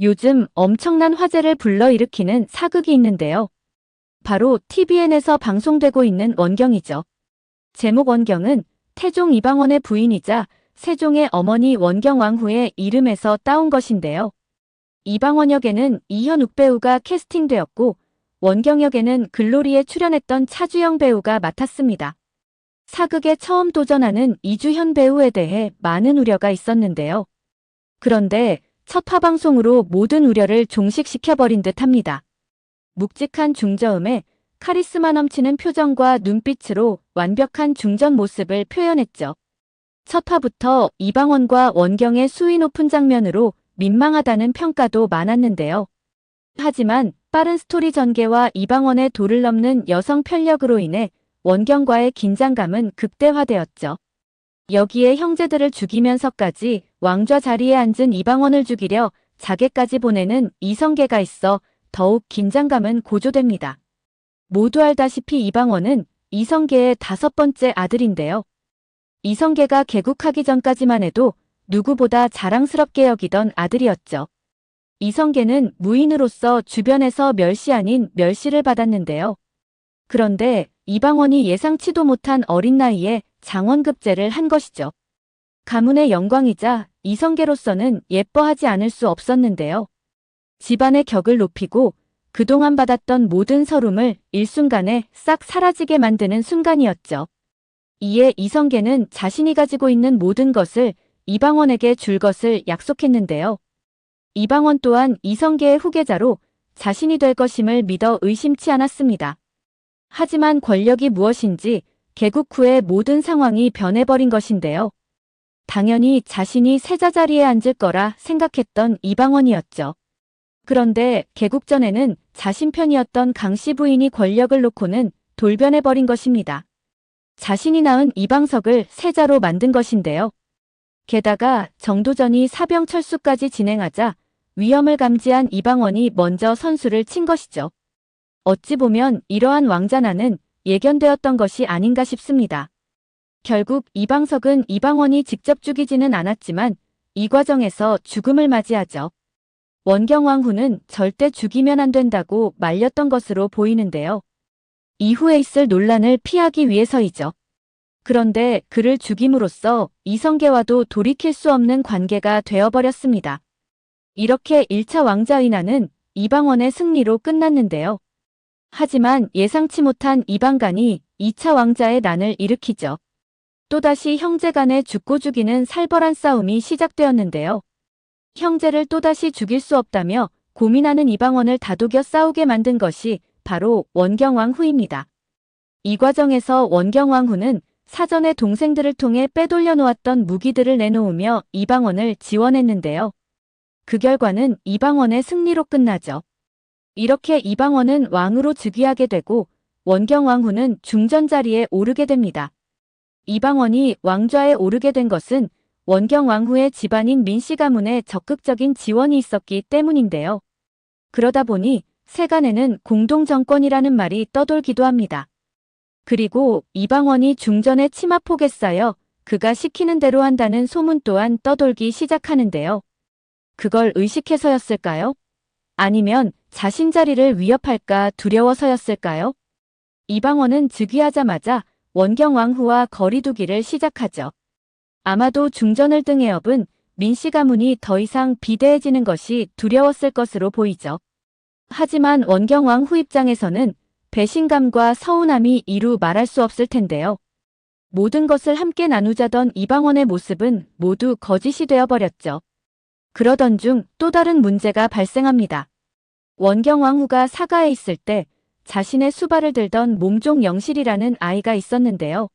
요즘 엄청난 화제를 불러일으키는 사극이 있는데요. 바로 TVN에서 방송되고 있는 원경이죠. 제목 원경은 태종 이방원의 부인이자 세종의 어머니 원경왕후의 이름에서 따온 것인데요. 이방원 역에는 이현욱 배우가 캐스팅되었고 원경 역에는 글로리에 출연했던 차주영 배우가 맡았습니다. 사극에 처음 도전하는 이주현 배우에 대해 많은 우려가 있었는데요. 그런데 첫 화방송으로 모든 우려를 종식시켜버린 듯 합니다. 묵직한 중저음에 카리스마 넘치는 표정과 눈빛으로 완벽한 중전 모습을 표현했죠. 첫 화부터 이방원과 원경의 수위 높은 장면으로 민망하다는 평가도 많았는데요. 하지만 빠른 스토리 전개와 이방원의 도를 넘는 여성 편력으로 인해 원경과의 긴장감은 극대화되었죠. 여기에 형제들을 죽이면서까지 왕좌 자리에 앉은 이방원을 죽이려 자객까지 보내는 이성계가 있어 더욱 긴장감은 고조됩니다. 모두 알다시피 이방원은 이성계의 다섯 번째 아들인데요. 이성계가 개국하기 전까지만 해도 누구보다 자랑스럽게 여기던 아들이었죠. 이성계는 무인으로서 주변에서 멸시 아닌 멸시를 받았는데요. 그런데 이방원이 예상치도 못한 어린 나이에 장원급제를 한 것이죠. 가문의 영광이자 이성계로서는 예뻐하지 않을 수 없었는데요. 집안의 격을 높이고 그동안 받았던 모든 서름을 일순간에 싹 사라지게 만드는 순간이었죠. 이에 이성계는 자신이 가지고 있는 모든 것을 이방원에게 줄 것을 약속했는데요. 이방원 또한 이성계의 후계자로 자신이 될 것임을 믿어 의심치 않았습니다. 하지만 권력이 무엇인지 개국 후의 모든 상황이 변해버린 것인데요. 당연히 자신이 세자 자리에 앉을 거라 생각했던 이방원이었죠. 그런데 개국 전에는 자신 편이었던 강씨 부인이 권력을 놓고는 돌변해버린 것입니다. 자신이 낳은 이방석을 세자로 만든 것인데요. 게다가 정도전이 사병 철수까지 진행하자 위험을 감지한 이방원이 먼저 선수를 친 것이죠. 어찌 보면 이러한 왕자난은 예견되었던 것이 아닌가 싶습니다. 결국 이방석은 이방원이 직접 죽이지는 않았지만 이 과정에서 죽음을 맞이하죠. 원경왕후는 절대 죽이면 안 된다고 말렸던 것으로 보이는데요. 이후에 있을 논란을 피하기 위해서이죠. 그런데 그를 죽임으로써 이성계와도 돌이킬 수 없는 관계가 되어버렸습니다. 이렇게 1차 왕자의 난은 이방원의 승리로 끝났는데요. 하지만 예상치 못한 이방간이 2차 왕자의 난을 일으키죠. 또다시 형제 간의 죽고 죽이는 살벌한 싸움이 시작되었는데요. 형제를 또다시 죽일 수 없다며 고민하는 이방원을 다독여 싸우게 만든 것이 바로 원경왕 후입니다. 이 과정에서 원경왕 후는 사전에 동생들을 통해 빼돌려 놓았던 무기들을 내놓으며 이방원을 지원했는데요. 그 결과는 이방원의 승리로 끝나죠. 이렇게 이방원은 왕으로 즉위하게 되고 원경왕후는 중전 자리에 오르게 됩니다. 이방원이 왕좌에 오르게 된 것은 원경왕후의 집안인 민씨 가문의 적극적인 지원이 있었기 때문인데요. 그러다 보니 세간에는 공동정권이라는 말이 떠돌기도 합니다. 그리고 이방원이 중전의 치마폭에 쌓여 그가 시키는 대로 한다는 소문 또한 떠돌기 시작하는데요. 그걸 의식해서였을까요? 아니면 자신 자리를 위협할까 두려워서였을까요? 이방원은 즉위하자마자 원경왕후와 거리두기를 시작하죠. 아마도 중전을 등에 업은 민씨 가문이 더 이상 비대해지는 것이 두려웠을 것으로 보이죠. 하지만 원경왕 후 입장에서는 배신감과 서운함이 이루 말할 수 없을 텐데요. 모든 것을 함께 나누자던 이방원의 모습은 모두 거짓이 되어버렸죠. 그러던 중 또 다른 문제가 발생합니다. 원경왕후가 사가에 있을 때 자신의 수발을 들던 몸종 영실이라는 아이가 있었는데요.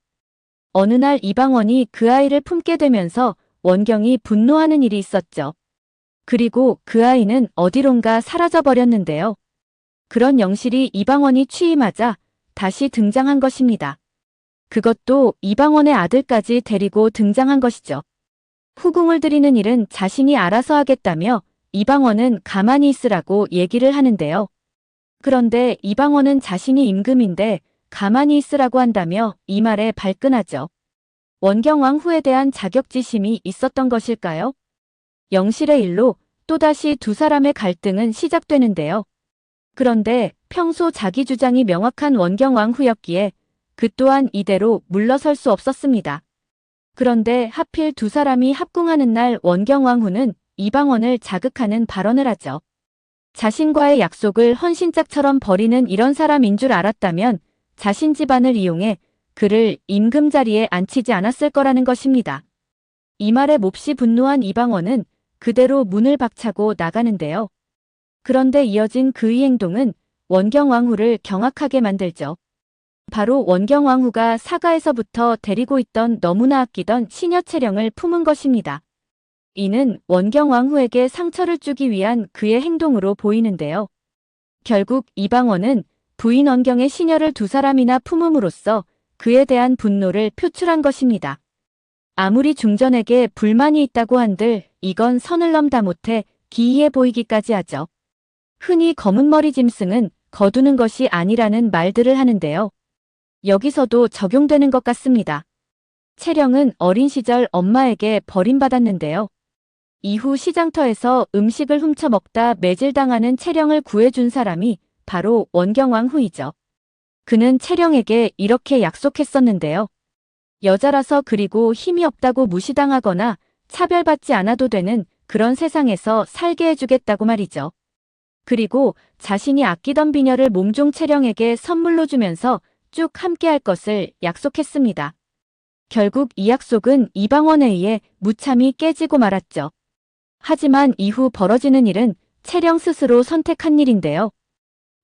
어느 날 이방원이 그 아이를 품게 되면서 원경이 분노하는 일이 있었죠. 그리고 그 아이는 어디론가 사라져 버렸는데요. 그런 영실이 이방원이 취임하자 다시 등장한 것입니다. 그것도 이방원의 아들까지 데리고 등장한 것이죠. 후궁을 들이는 일은 자신이 알아서 하겠다며 이방원은 가만히 있으라고 얘기를 하는데요. 그런데 이방원은 자신이 임금인데 가만히 있으라고 한다며 이 말에 발끈하죠. 원경왕 후에 대한 자격지심이 있었던 것일까요? 영실의 일로 또다시 두 사람의 갈등은 시작되는데요. 그런데 평소 자기 주장이 명확한 원경왕 후였기에 그 또한 이대로 물러설 수 없었습니다. 그런데 하필 두 사람이 합궁하는 날 원경왕후는 이방원을 자극하는 발언을 하죠. 자신과의 약속을 헌신짝처럼 버리는 이런 사람인 줄 알았다면 자신 집안을 이용해 그를 임금 자리에 앉히지 않았을 거라는 것입니다. 이 말에 몹시 분노한 이방원은 그대로 문을 박차고 나가는데요. 그런데 이어진 그의 행동은 원경왕후를 경악하게 만들죠. 바로 원경왕후가 사가에서부터 데리고 있던 너무나 아끼던 시녀 채령을 품은 것입니다. 이는 원경왕후에게 상처를 주기 위한 그의 행동으로 보이는데요. 결국 이방원은 부인 원경의 시녀를 두 사람이나 품음으로써 그에 대한 분노를 표출한 것입니다. 아무리 중전에게 불만이 있다고 한들 이건 선을 넘다 못해 기이해 보이기까지 하죠. 흔히 검은머리 짐승은 거두는 것이 아니라는 말들을 하는데요. 여기서도 적용되는 것 같습니다. 채령은 어린 시절 엄마에게 버림받았는데요. 이후 시장터에서 음식을 훔쳐 먹다 매질당하는 채령을 구해준 사람이 바로 원경왕 후이죠. 그는 채령에게 이렇게 약속했었는데요. 여자라서 그리고 힘이 없다고 무시당하거나 차별받지 않아도 되는 그런 세상에서 살게 해주겠다고 말이죠. 그리고 자신이 아끼던 비녀를 몸종 채령에게 선물로 주면서 쭉 함께할 것을 약속했습니다. 결국 이 약속은 이방원에 의해 무참히 깨지고 말았죠. 하지만 이후 벌어지는 일은 채령 스스로 선택한 일인데요.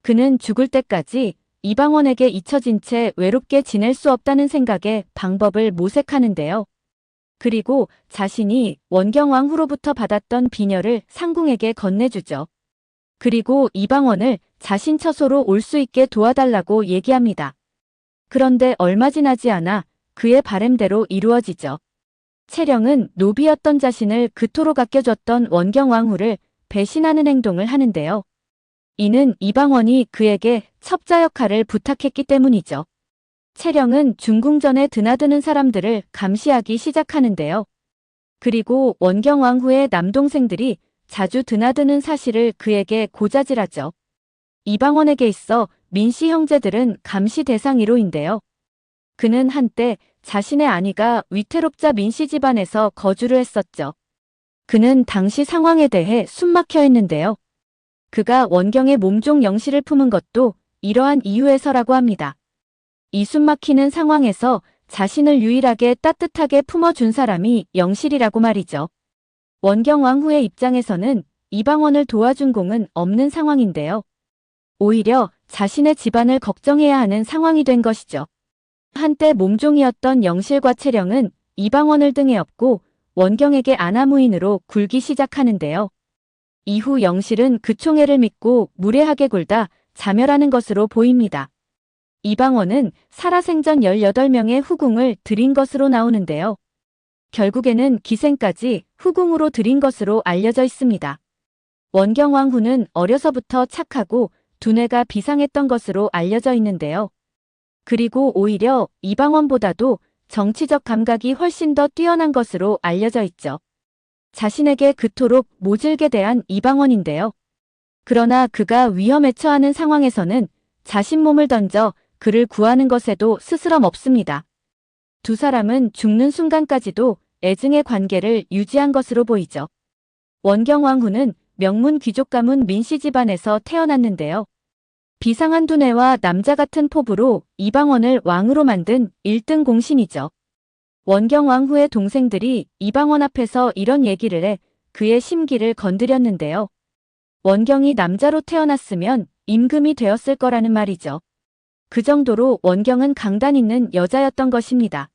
그는 죽을 때까지 이방원에게 잊혀진 채 외롭게 지낼 수 없다는 생각에 방법을 모색하는데요. 그리고 자신이 원경왕후로부터 받았던 비녀를 상궁에게 건네주죠. 그리고 이방원을 자신 처소로 올 수 있게 도와달라고 얘기합니다. 그런데 얼마 지나지 않아 그의 바램대로 이루어지죠. 채령은 노비였던 자신을 그토록 아껴줬던 원경왕후를 배신하는 행동을 하는데요. 이는 이방원이 그에게 첩자 역할을 부탁했기 때문이죠. 채령은 중궁전에 드나드는 사람들을 감시하기 시작하는데요. 그리고 원경왕후의 남동생들이 자주 드나드는 사실을 그에게 고자질하죠. 이방원에게 있어 민씨 형제들은 감시 대상 1호인데요. 그는 한때 자신의 아니가 위태롭자 민씨 집안에서 거주를 했었죠. 그는 당시 상황에 대해 숨막혀 있는데요. 그가 원경의 몸종 영실을 품은 것도 이러한 이유에서라고 합니다. 이 숨막히는 상황에서 자신을 유일하게 따뜻하게 품어준 사람이 영실이라고 말이죠. 원경 왕 후의 입장에서는 이방원을 도와준 공은 없는 상황인데요. 오히려 자신의 집안을 걱정해야 하는 상황이 된 것이죠. 한때 몸종이었던 영실과 채령은 이방원을 등에 업고 원경에게 아나무인으로 굴기 시작하는데요. 이후 영실은 그 총애를 믿고 무례하게 굴다 자멸하는 것으로 보입니다. 이방원은 살아생전 18명의 후궁을 들인 것으로 나오는데요. 결국에는 기생까지 후궁으로 들인 것으로 알려져 있습니다. 원경왕후는 어려서부터 착하고 두뇌가 비상했던 것으로 알려져 있는데요. 그리고 오히려 이방원보다도 정치적 감각이 훨씬 더 뛰어난 것으로 알려져 있죠. 자신에게 그토록 모질게 대한 이방원인데요. 그러나 그가 위험에 처하는 상황에서는 자신 몸을 던져 그를 구하는 것에도 스스럼 없습니다. 두 사람은 죽는 순간까지도 애증의 관계를 유지한 것으로 보이죠. 원경왕후는 명문 귀족 가문 민씨 집안에서 태어났는데요. 비상한 두뇌와 남자 같은 포부로 이방원을 왕으로 만든 1등 공신이죠. 원경왕 후의 동생들이 이방원 앞에서 이런 얘기를 해 그의 심기를 건드렸는데요. 원경이 남자로 태어났으면 임금이 되었을 거라는 말이죠. 그 정도로 원경은 강단 있는 여자였던 것입니다.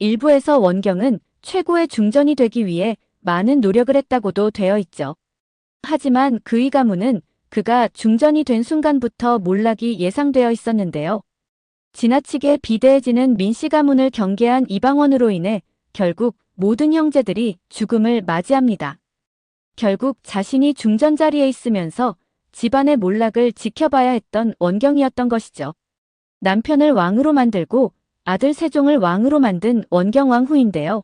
일부에서 원경은 최고의 중전이 되기 위해 많은 노력을 했다고도 되어 있죠. 하지만 그의 가문은 그가 중전이 된 순간부터 몰락이 예상되어 있었는데요. 지나치게 비대해지는 민씨 가문을 경계한 이방원으로 인해 결국 모든 형제들이 죽음을 맞이합니다. 결국 자신이 중전 자리에 있으면서 집안의 몰락을 지켜봐야 했던 원경이었던 것이죠. 남편을 왕으로 만들고 아들 세종을 왕으로 만든 원경왕 후인데요.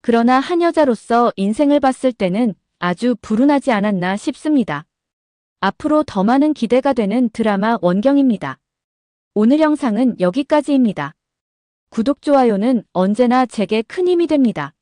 그러나 한 여자로서 인생을 봤을 때는 아주 불운하지 않았나 싶습니다. 앞으로 더 많은 기대가 되는 드라마 원경입니다. 오늘 영상은 여기까지입니다. 구독, 좋아요는 언제나 제게 큰 힘이 됩니다.